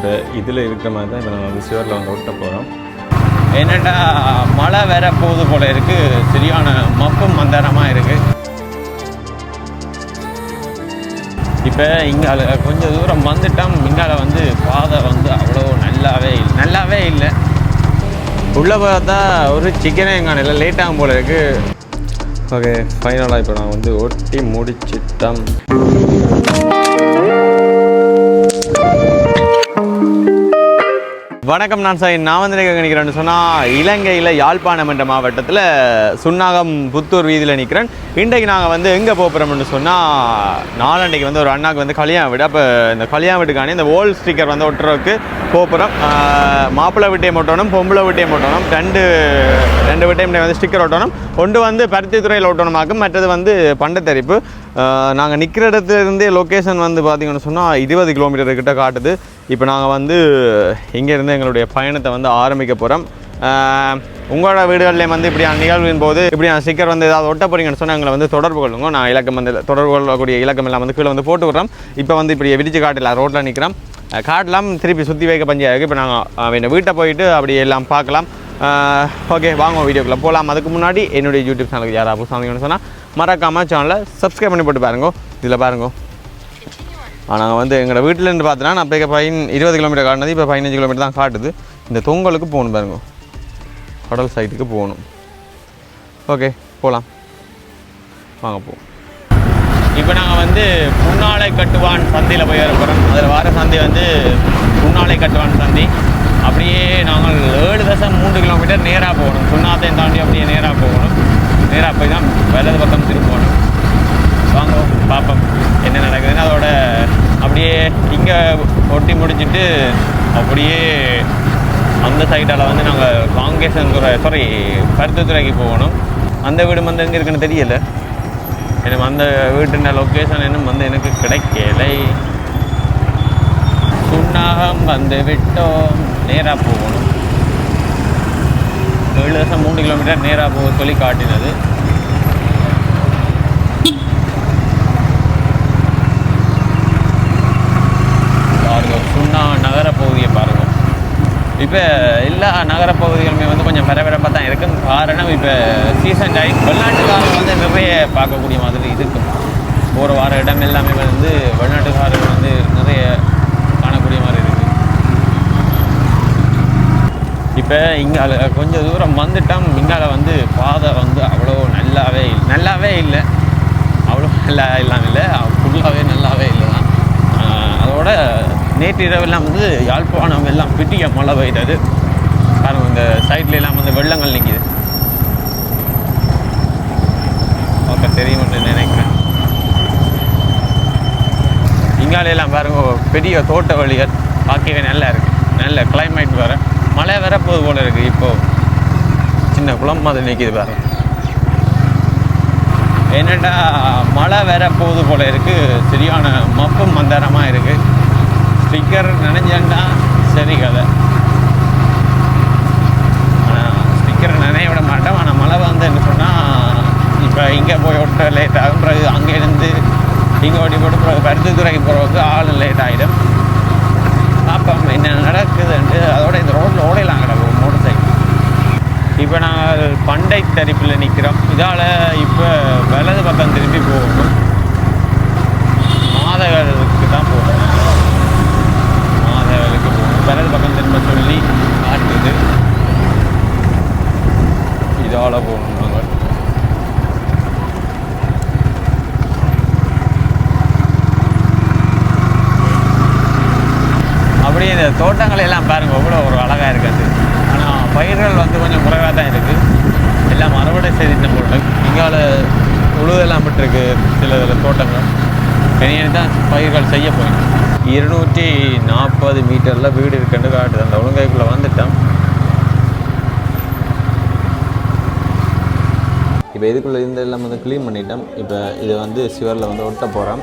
இப்போ இதில் இருக்கிற மாதிரி தான் இப்போ நம்ம வந்து சிவரில் வந்து ஒட்ட போகிறோம். என்னடா மழை வேற போகுது போல இருக்கு. சரியான மப்பும் மந்தாரமாக இருக்கு. இப்போ இங்கால கொஞ்சம் தூரம் வந்துட்டோம். இங்கால வந்து பாதை வந்து அவ்வளோ நல்லாவே இல்லை. நல்லாவே இல்லை. உள்ளே பார்த்தா ஒரு சிக்கனே எங்கான இல்லை லேட் ஆகும் போல இருக்கு. ஓகே ஃபைனலாக இப்போ நான் வந்து ஒட்டி முடிச்சிட்டோம். வணக்கம் நான் சார் நான் வந்து நிற்கிறேன்னு சொன்னால் இலங்கையில் யாழ்ப்பாணம் என்ற மாவட்டத்தில் சுன்னாகம் புத்தூர் வீதியில் நிற்கிறேன். இன்றைக்கு நாங்கள் வந்து எங்கே போகிறோம்னு சொன்னால் நாளண்டைக்கு வந்து ஒரு அண்ணாக்கு வந்து கல்யாணம் வீடு. அப்போ இந்த கல்யாண வீட்டுக்கான இந்த ஓல் ஸ்டிக்கர் வந்து ஒட்டுறதுக்கு போகிறோம் மாப்பிள்ளை வீட்டையும் ஒட்டணும் பொம்பளை வீட்டையும் ஒட்டணும் ரெண்டு ரெண்டு வீட்டையும் வந்து ஸ்டிக்கர் ஒட்டணும். ஒன்று வந்து பருத்தித்துறையில் ஒட்டணுமாக்கும் மற்றது வந்து பண்டத்தரிப்பு. நாங்கள் நிற்கிற இடத்துல இருந்தே லொக்கேஷன் வந்து பார்த்திங்கன்னு சொன்னால் இருபது கிலோமீட்டர் கிட்ட காட்டுது. இப்போ நாங்கள் வந்து இங்கேருந்து எங்களுடைய பயணத்தை வந்து ஆரம்பிக்க போகிறோம். உங்களோட வீடுகளிலேயே வந்து இப்படி நிகழ்வின் போது இப்படியான ஸ்டிக்கர் வந்து ஏதாவது ஒட்ட போறீங்கன்னு சொன்னால் எங்களை வந்து தொடர்பு கொள்ளுங்க. நான் இலக்கம் வந்து தொடர்பு கொள்ளக்கூடிய இலக்கம் எல்லாம் வந்து கீழே வந்து போட்டு விட்றோம். இப்போ வந்து இப்படி விரிச்சு காட்டில் ரோட்டில் நிற்கிறோம் காட்டலாம் திருப்பி சுற்றி வைக்க பஞ்சாய இருக்குது இப்போ நாங்கள் என்னை வீட்டை போயிட்டு அப்படி எல்லாம் பார்க்கலாம். ஓகே வாங்க வீடியோக்குள்ளே போகலாம் அதுக்கு முன்னாடி என்னுடைய யூடியூப் சேனலுக்கு யாராவது புதுசாக சொன்னால் மறக்காமல் சேனலை சப்ஸ்கிரைப் பண்ணி போட்டு பாருங்க. இதில் பாருங்க. நாங்கள் வந்து எங்களோட வீட்டிலேருந்து பார்த்தோன்னா நான் இப்போ பதின் இருபது கிலோமீட்டர் காட்டினது இப்போ பதினஞ்சு கிலோமீட்டர் தான் காட்டுது. இந்த தொங்கலுக்கு போகணும் பாருங்க. கடல் சைட்டுக்கு போகணும். ஓகே போகலாம் வாங்க போவோம். இப்போ நாங்கள் வந்து புன்னாலை கட்டுவான் சந்தையில் போய் வர போகிறோம் அதில் வர சந்தை வந்து புன்னாலை கட்டுவான் சந்தை. அப்படியே நாங்கள் ஏழு தசம் மூன்று கிலோமீட்டர் நேராக போகணும். சுண்ணாத்தையும் தாண்டி அப்படியே நேராக போகணும். நேராக போய் தான் வலது பக்கம் திரும்பணும். வாங்க. பார்ப்போம் என்ன நடக்குதுன்னு. அதோட அப்படியே இங்கே ஒட்டி முடிச்சிட்டு அப்படியே அந்த சைடால் வந்து நாங்கள் காங்கேசன்துறை சாரி பருத்தத்துறைக்கு போகணும். அந்த வீடு வந்து எங்கே இருக்குன்னு தெரியல. எனக்கு அந்த வீட்டுன லொக்கேஷன் இன்னும் வந்து எனக்கு கிடைக்கலை. சுண்ணாகம் வந்து விட்டோம். நேராக போகணும். ஏழு லட்சம் மூணு கிலோமீட்டர் நேராக போக சொல்லி காட்டினது பாருங்க சுண்ணா நகர பகுதியை பாருங்க இப்போ எல்லா நகர பகுதிகளுமே வந்து கொஞ்சம் பரபரப்பாக தான் இருக்கும் காரணம் இப்போ சீசன் டைம் வெளிநாட்டுக்காரங்க வந்து நிறைய பார்க்கக்கூடிய மாதிரி இருக்கும் போகிற வார இடம் எல்லாமே வந்து வெளிநாட்டுக்காரர்கள் வந்து நிறைய காணக்கூடிய மாதிரி இருக்குது இப்போ இங்கால கொஞ்சம் தூரம் வந்துட்டோம். இங்கால வந்து பாதை வந்து அவ்வளோ நல்லாவே இல்லை நல்லாவே இல்லை. அவ்வளோ நல்லா இல்லாமல் இல்லை. ஃபுல்லாகவே நல்லாவே இல்லை தான் அதோட நேற்று இரவெல்லாம் வந்து யாழ்ப்பாணம் எல்லாம் பிட்டிய மழை பெய்தது. பாருங்க இந்த சைட்ல எல்லாம் வந்து வெள்ளங்கள் நிற்கிது ஓகே தெரியும்னு நினைக்கிறேன். இங்காலையெல்லாம் பாருங்க பெரிய தோட்ட வழிகள். பார்க்கவே நல்லா இருக்கு. நல்ல கிளைமேட் வேறு. மழை வேற போது போல இருக்கு இப்போ. சின்ன குளம் மாதிரி நிற்கிது பாருங்க. என்னடா மழை வேற போகுது போல இருக்கு. சரியான மப்பும் மந்தாரமாக இருக்குது ஸ்டிக்கர் நினைஞ்சேன்டா. சரி கதை. ஆனால் ஸ்டிக்கர் நினைய விட மாட்டோம். ஆனால் மழை வந்து என்ன சொன்னால் இப்போ இங்கே போய் விட்ட லேட் ஆகும். பிறகு அங்கேருந்து இங்கே ஓடி போட்டு பிறகு பருத்தித்துறைக்கு போகிறதுக்கு ஆள் லேட் ஆகிடும் பார்ப்போம் என்ன நடக்குதுன்ட்டு அதோட இந்த ரோட்டில் ஓடையெல்லாம் கிடக்கும் மோட்டர் சைக்கிள் இப்போ நாங்கள் பண்டை தரிப்பில் நிற்கிறோம் இதால் இப்போ வலது பக்கம் திரும்பி போகணும் மாதவர்களுக்கு தான் போகணும் போகணும். வலது பக்கம் திரும்ப சொல்லி காட்டுது இதால் போகணும் நாங்கள் அப்படியே இந்த தோட்டங்கள் எல்லாம் பாருங்கள் அவ்வளோ ஒரு அழகாக இருக்குது. ஆனால் பயிர்கள் வந்து கொஞ்சம் குறைவாக தான் இருக்குது. எல்லாம் அறுவடை செய்துட்டு போட்டு இங்கால உழுதெல்லாம் விட்டுருக்கு சில இதில் தோட்டங்கள். பெரிய தான் பயிர்கள் செய்ய போயிடும் இருநூற்றி நாற்பது மீட்டரில் வீடு இருக்குன்னு காட்டுது. அந்த ஒழுங்கைக்குள்ளே வந்துட்டோம். இப்போ இதுக்குள்ளே இருந்த எல்லாம் வந்து க்ளீன் பண்ணிட்டோம். இப்போ இதை வந்து சிவரில் வந்து ஒட்ட போகிறோம்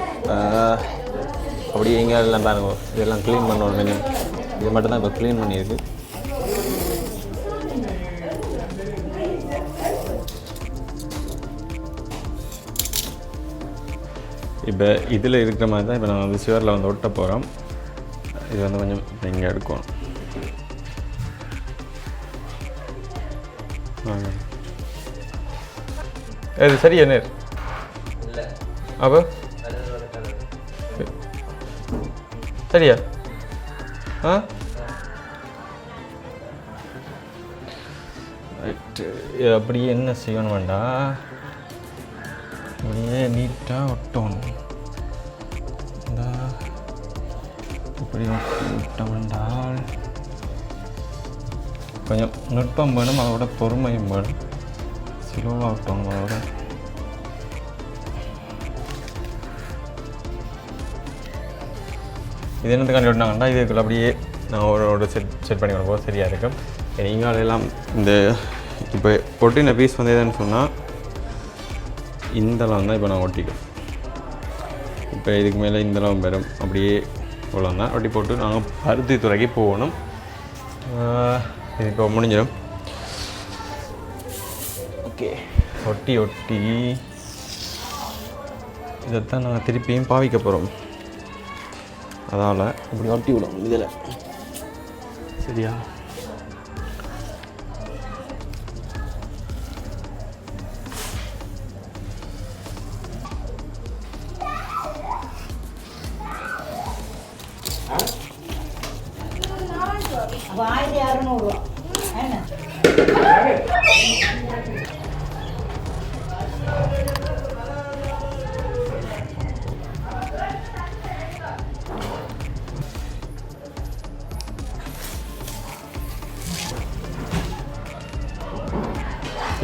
அப்படியே எங்கே எல்லாம் பாருங்க. இதெல்லாம் க்ளீன் பண்ணணும். இது மட்டும் தான் இப்போ க்ளீன் பண்ணியிருக்கு. இப்போ இதில் இருக்கிற மாதிரி தான் இப்போ நான் வந்து சிவரில் வந்து ஒட்ட போகிறோம். இது வந்து கொஞ்சம் இங்கே எடுக்கணும். இது சரியா நேர்? அப்போ? சரியா? ஆ? அப்படியே என்ன செய்யணும் வேண்டாம் அப்படியே நீட்டாக ஒட்டணும். இந்த இப்படி ஒட்டி என்றால் கொஞ்சம் நுட்பம் வேணும் அதோட பொறுமையும் வேணும். ஸ்லோவாக விட்டோம் அதோட. இது என்னத்துக்காண்டி விட்டாங்கன்னா இதுக்குள்ள அப்படியே நான் ஒரு ஒரு செட் செட் பண்ணி கொடுப்போம் சரியாக இருக்கும். நீங்கள் எல்லாம் இந்த இப்போ பொட்டின பீஸ் வந்து எதுன்னு சொன்னால் இந்தளம் தான் இப்போ நான் ஒட்டிக்கும் இப்போ இதுக்கு மேலே இந்தளம் பெறும் அப்படியே இவ்வளோ தான். ஒட்டி போட்டு நாங்கள் பருத்தி துறைக்கு போகணும். இப்போ முடிஞ்சிடும். ஓகே. ஒட்டி ஒட்டி. இதைத்தான் நாங்கள் திருப்பியும் பாவிக்க போகிறோம். அதால். இப்படி ஒட்டி விடும் இதில். சரியா?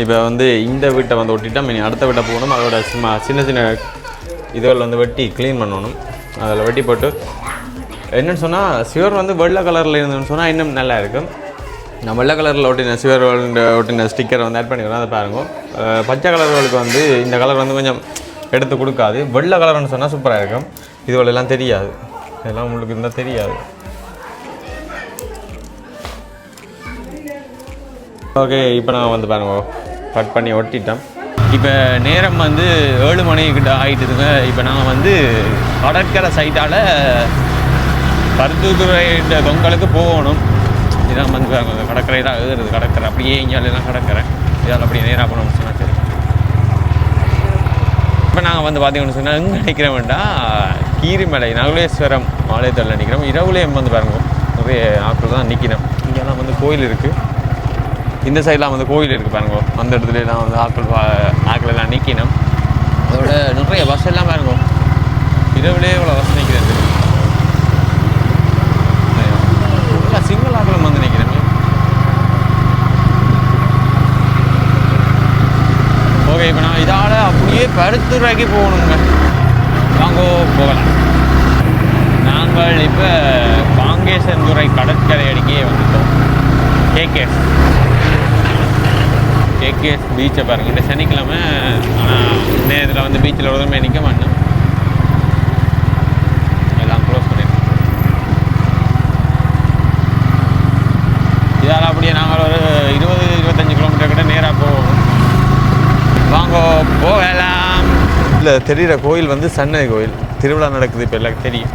இப்போ வந்து இந்த வீட்டை வந்து ஒட்டிட்டா இனி அடுத்த வீட்டை போகணும். அதோட சும்மா சின்ன சின்ன இதுகள் வந்து வெட்டி க்ளீன் பண்ணணும். அதில் வெட்டி போட்டு என்னென்னு சொன்னால் சிவர் வந்து வெள்ளை கலரில் இருந்ததுன்னு சொன்னால் இன்னும் நல்லா இருக்கும். நான் வெள்ளை கலரில் ஒட்டின சிவர் ஒட்டின ஸ்டிக்கரை வந்து ஆட் பண்ணிக்கிறோம் அதை பாருங்க. பச்சை கலர்களுக்கு வந்து இந்த கலர் வந்து கொஞ்சம் எடுத்து கொடுக்காது. வெள்ளை கலர்னு சொன்னால் சூப்பராக இருக்கும். இதுவெல்லாம் தெரியாது. இதெல்லாம் உங்களுக்கு இருந்தால் தெரியாது. ஓகே இப்போ நான் வந்து பாருங்க. கட் பண்ணி ஒட்டிட்டோம். இப்போ நேரம் வந்து ஏழு மணிக்கிட்ட ஆகிட்டுதுங்க இப்போ நாங்கள் வந்து கடற்கரை சைட்டால் பருத்துத்துறை பொங்கலுக்கு போகணும். இதான் வந்து கடற்கரை தான் ஏறுது கடற்கரை அப்படியே இங்கெல்லாம் கடற்கரை. இதால் அப்படியே நேராக போனோம்னு சொன்னால் சரி. இப்போ நாங்கள் வந்து பார்த்தீங்கன்னு சொன்னால் எங்கே நினைக்கிறோம்டா வேண்டாம் கீரிமலை நகுலேஸ்வரம் ஆலயத்தில் நிற்கிறோம் இரவுலேயும் வந்து பாருங்க நிறைய ஆட்கள் தான் நிற்கிறோம் இங்கெல்லாம் வந்து கோயில் இருக்குது இந்த சைட்லாம் வந்து கோயில் இருக்குது பாருங்க. அந்த இடத்துலலாம் வந்து ஆட்கள் ஆக்கள் ஆட்கள் எல்லாம் நிற்கணும் அதோட நிறைய பஸ் எல்லாம் பாருங்க. இரவுலேயே இவ்வளோ பஸ் நிற்கிறது சிங்கிள் ஆட்களும் வந்து நிற்கிறேன் ஓகே இப்போ நான் இதால் அப்படியே பருத்துறைக்கு போகணுங்க. வாங்கோ போகலாம். நாங்கள் இப்போ காங்கேசன்துறை கடற்கரை அடிக்கே வந்துட்டோம். கேகேஎஸ் கேகேஎஸ் பீச்சை பாருங்க. இந்த சனிக்கிழமை ஆனால் நேரத்தில் வந்து பீச்சில் உடனே நிற்க மாட்டேன் எல்லாம் க்ளோஸ் பண்ணிடுறோம் இதால் அப்படியே நாங்கள் ஒரு இருபது இருபத்தஞ்சி கிலோமீட்டர் கிட்ட நேராக போவோம். வாங்க போகலாம். இல்லை தெரிகிற கோயில் வந்து சன்னை கோயில். திருவிழா நடக்குது இப்போ எல்லாருக்கும் தெரியும்.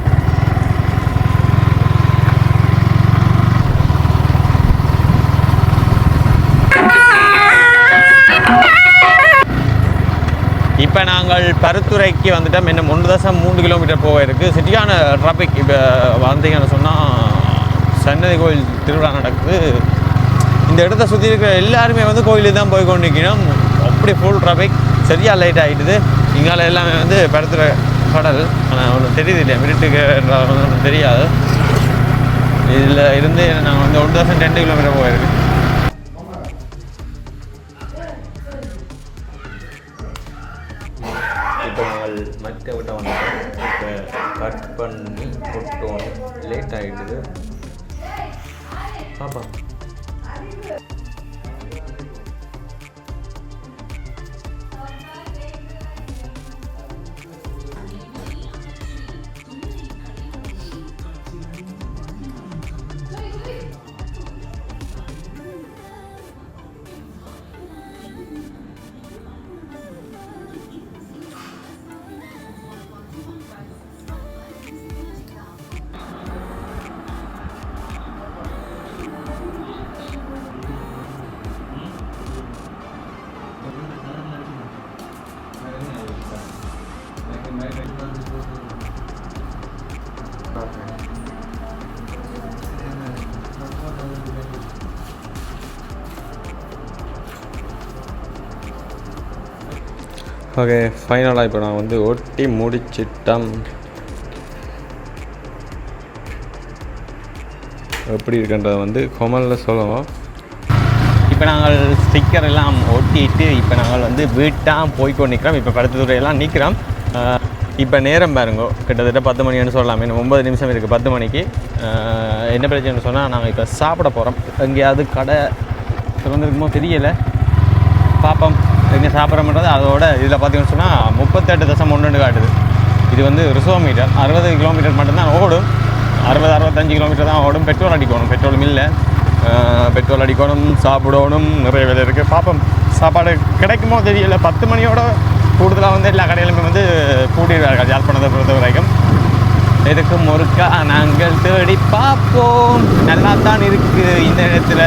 இப்போ நாங்கள் பருத்துறைக்கு வந்துட்டோம். இன்னும் ஒன்று தசம் மூன்று கிலோமீட்டர் போக இருக்குது சிட்டியான டிராஃபிக் இப்போ வந்தீங்கன்னு சொன்னால் சன்னதி கோயில் திருவிழா நடக்குது. இந்த இடத்த சுற்றி இருக்கிற எல்லாருமே வந்து கோயிலுக்கு தான் போய் கொண்டிருக்கணும் அப்படி ஃபுல் டிராஃபிக் சரியாக லைட் ஆகிடுது இங்கால எல்லாமே வந்து பருத்துறை கடல். ஆனால் ஒன்றும் தெரியுது இல்லையா? மிருட்டுக்கு ஒன்றும் தெரியாது. இதில் இருந்து நாங்கள் வந்து ஒன்று தசம் ரெண்டு கிலோமீட்டர் போயிருக்கோம் லேட் ஓகே ஃபைனலாக இப்போ நான் வந்து ஒட்டி முடிச்சிட்டோம். எப்படி இருக்குன்றதை வந்து கொமலில் சொல்லுவோம். இப்போ நாங்கள் ஸ்டிக்கர் எல்லாம் ஒட்டிட்டு இப்போ நாங்கள் வந்து வீட்டாக போய்க்கொண்டு நிற்கிறோம். இப்போ படுத்த துறையெல்லாம் நிற்கிறோம். இப்போ நேரம் பாருங்க. கிட்டத்தட்ட பத்து மணின்னு சொல்லலாம். இன்னும் ஒன்பது நிமிஷம் இருக்குது பத்து மணிக்கு. என்ன பிரச்சனைன்னு சொன்னால் நாங்கள் இப்போ சாப்பிட போகிறோம் எங்கேயாவது கடை திறந்துருக்குமோ தெரியலை. பார்ப்போம். இங்கே சாப்பிட்றோம்ன்றது அதோட இதில் பார்த்தீங்கன்னு சொன்னால் முப்பத்தெட்டு தசம் ஒன்று காட்டுது. இது வந்து ரிசர்வ் மீட்டர். அறுபது கிலோமீட்டர் மட்டும்தான் ஓடும். அறுபது அறுபத்தஞ்சு கிலோமீட்டர் தான் ஓடும். பெட்ரோல் அடிக்கணும். பெட்ரோலும் இல்லை. பெட்ரோல் அடிக்கணும் சாப்பிடணும் நிறைய வேலை இருக்குது பார்ப்போம் சாப்பாடு கிடைக்குமோ தெரியல. பத்து மணியோட கூடுதலாக வந்து எல்லா கடையிலுமே வந்து கூட்டிடுவார்கள் யாழ்ப்பாணத்தை பொறுத்த வரைக்கும் எதுக்கும் முறுக்கா? நாங்கள் தேடி பார்ப்போம். நல்லா தான் இருக்குது இந்த இடத்துல.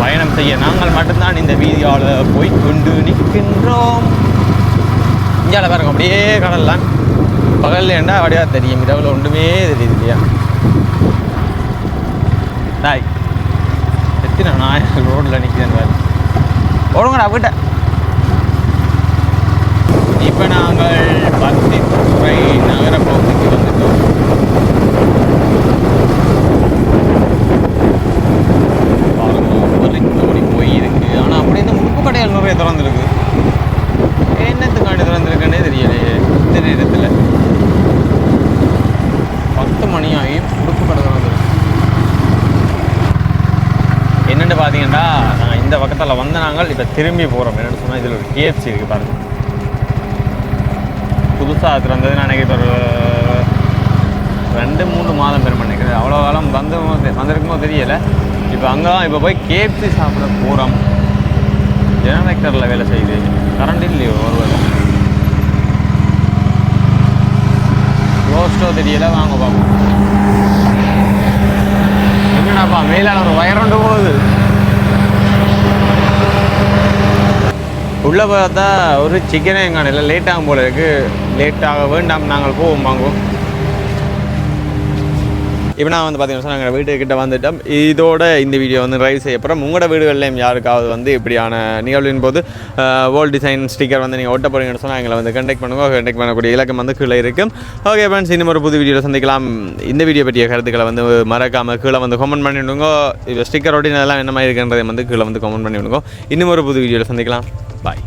பயணம் செய்ய நாங்கள் மட்டும்தான் இந்த வீதியால் போய் கொண்டு நிற்கின்றோம். இந்தியாவில் பாருங்க அப்படியே கடல் தான் பகல்ல ஏண்டா அப்படியே தெரியும். இரவில் ஒன்றுமே தெரியுது இல்லையா? டாய் எத்தனை நாய் ரோட்டில் நிற்கிறேன் பாரு. ஓடுங்கடா வீட்டை இப்போ நாங்கள் பத்தித்துறை நகர பகுதிக்கு வந்துட்டோம். பாருங்க ஒரு ஓடி போய் இருக்கு. ஆனால் அப்படி இந்த முறுக்கு கடைகள் நிறைய திறந்துருக்கு. என்னத்துக்காண்டி திறந்துருக்குன்னே தெரியலையே இந்த நேரத்தில் பத்து மணி ஆகி முறுக்கு கடை திறந்துருக்கு. என்னென்னு பார்த்தீங்கன்னா நான் இந்த பக்கத்தில் வந்த நாங்கள் இப்போ திரும்பி போகிறோம் என்னென்னு சொன்னால் இதில் ஒரு கேஎஃப்சி இருக்குது பாருங்க. புதுசாக திறந்தது நான் நினைக்கிறேன். ஒரு ரெண்டு மூணு மாதம் பெருமை நினைக்கிறேன். அவ்வளோ காலம் வந்து வந்திருக்குமோ தெரியலை. இப்போ அங்கே தான் இப்போ போய் கேப்சி சாப்பிட போகிறோம் ஜெனரேட்டரில் வேலை செய்யுது. கரண்ட் இல்லையோ ஒருவேளை. ரோஸ்டோ தெரியல வாங்க பார்ப்போம். என்னடாப்பா மேலால ஒரு வயரண்டு போகுது. உள்ளே பார்த்தா ஒரு சிக்கனே எங்கள் இல்லை லேட் ஆகும் போல இருக்குது லேட் ஆக வேண்டாம் நாங்கள் போவோம் வாங்குவோம். இப்போ நான் வந்து பார்த்தீங்கன்னா நாங்கள் வீட்டுக்கிட்ட வந்துட்டோம். இதோட இந்த வீடியோ வந்து ரைவ் செய்ய போகிறோம் உங்களோட வீடுகள்லையும் யாருக்காவது வந்து இப்படியான நிகழ்வின் போது வேர்ல்ட் டிசைன் ஸ்டிக்கர் வந்து நீங்கள் ஒட்ட போகிறீங்கன்னு சொன்னால் எங்களை வந்து கண்டெக்ட் பண்ணுங்க. கண்டெக்ட் பண்ணக்கூடிய இலக்கம் வந்து கீழே இருக்கும். ஓகே ஃப்ரெண்ட்ஸ் இன்னும் ஒரு புது வீடியோவில் சந்திக்கலாம். இந்த வீடியோ பற்றிய கருத்துக்களை வந்து மறக்காமல் கீழே வந்து கமெண்ட் பண்ணிவிடுங்க. இது ஸ்டிக்கர் ஒட்டினதெல்லாம் என்ன மாதிரி இருக்குன்றதை வந்து கீழே வந்து கமெண்ட் பண்ணி விடுங்க இன்னும் ஒரு புது வீடியோவில் சந்திக்கலாம். பாய்